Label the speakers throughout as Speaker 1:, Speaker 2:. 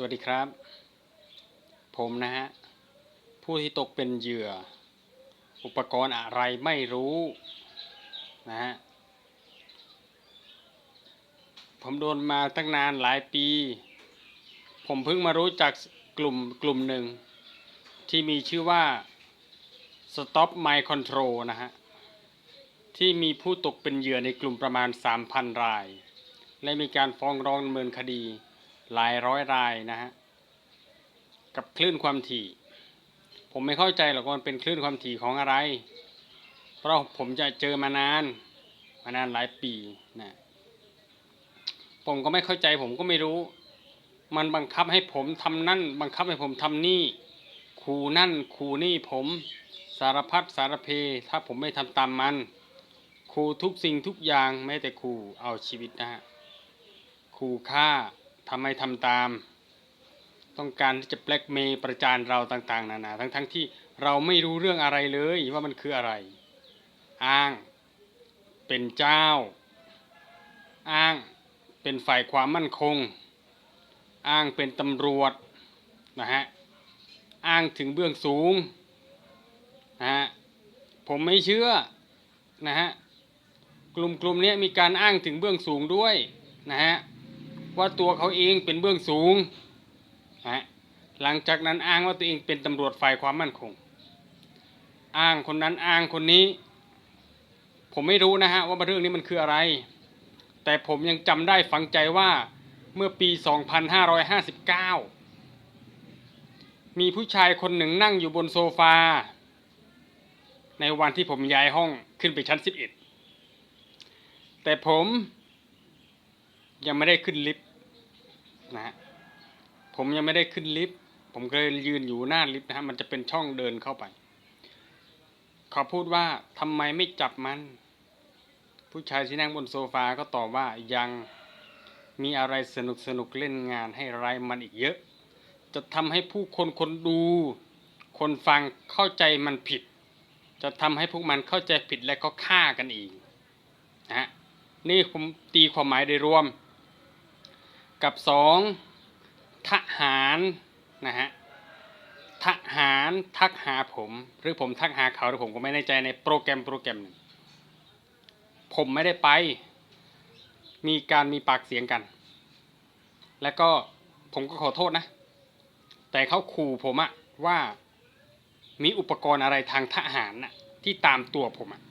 Speaker 1: สวัสดีครับ ผมนะฮะ ผู้ที่ตกเป็นเหยื่อ อุปกรณ์อะไรไม่รู้ นะฮะ ผมโดนมาตั้งนานหลายปี ผมเพิ่งมารู้จักกลุ่มกลุ่มหนึ่ง ที่มีชื่อว่า Stop My Control นะฮะ ที่มีผู้ตกเป็นเหยื่อในกลุ่มประมาณ 3,000 ราย และมีการฟ้องร้องดำเนินคดี หลายร้อยรายนะฮะกับคลื่นความถี่ ผมไม่เข้าใจหรอกว่ามันเป็นคลื่นความถี่ของอะไร เพราะผมจะเจอมานาน มานานหลายปีนะผมก็ไม่เข้าใจผมก็ไม่รู้ มันบังคับให้ผมทำนั่น บังคับให้ผมทำนี่ขู่นั่นขู่นี่ผมสารพัดสารเพถ้าผมไม่ทำตามมันขู่ทุกสิ่งทุกอย่างแม้แต่ขู่เอาชีวิตนะฮะขู่ฆ่า ทำให้ทำตาม ต้องการที่จะแบล็กเมย์ประจานเราต่าง ๆ นานาทั้งๆทที่เราไม่รู้เรื่องอะไรเลยว่ามันคืออะไร อ้าง เป็นเจ้า อ้าง เป็นฝ่ายความมั่นคง อ้างเป็นตำรวจนะฮะอ้างถึงเบื้องสูงนะฮะผมไม่เชื่อนะฮะกลุ่มกลุ่มนี้มีการอ้างถึงเบื้องสูงด้วยนะฮะ ว่าตัวเขาเองเป็นเบื้องสูงฮะหลังจากนั้นอ้างว่าตัวเองเป็นตำรวจฝ่ายความมั่นคง อ้างคนนั้นอ้างคนนี้ ผมไม่รู้นะฮะว่าเรื่องนี้มันคืออะไร แต่ผมยังจำได้ฝังใจว่าเมื่อปี 2559 มีผู้ชายคนหนึ่งนั่งอยู่บนโซฟา ในวันที่ผมย้ายห้องขึ้นไปชั้น 11 แต่ผมยังไม่ได้ขึ้นลิฟต์ นะฮะผมยังไม่ได้ขึ้นลิฟต์ผมเลยยืนอยู่หน้าลิฟต์นะฮะมันจะเป็นช่องเดินเข้าไปเขาพูดว่าทำไมไม่จับมัน ผู้ชายที่นั่งบนโซฟาก็ตอบว่ายังมีอะไรสนุกสนุกเล่นงานให้ไรมันอีกเยอะ จะทำให้ผู้คนคนดู คนฟังเข้าใจมันผิด จะทำให้พวกมันเข้าใจผิดและก็ฆ่ากันอีกนะฮะนี่ผมตีความหมายโดยรวม กับสองทหารนะฮะทหารทักหาผม หรือผมทักหาเขาหรือผมก็ไม่แน่ใจในโปรแกรมโปรแกรมหนึ่งผมไม่ได้ไป มีการมีปากเสียงกัน แล้วก็ผมก็ขอโทษนะ แต่เขาขู่ผมอะว่ามีอุปกรณ์อะไรทางทหารน่ะที่ตามตัวผมอะ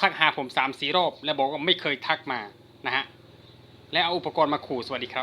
Speaker 1: ทักหาผมสามสี่รอบ แล้วบอกว่าไม่เคยทักมานะฮะ และเอาอุปกรณ์มาขู่สวัสดีครับ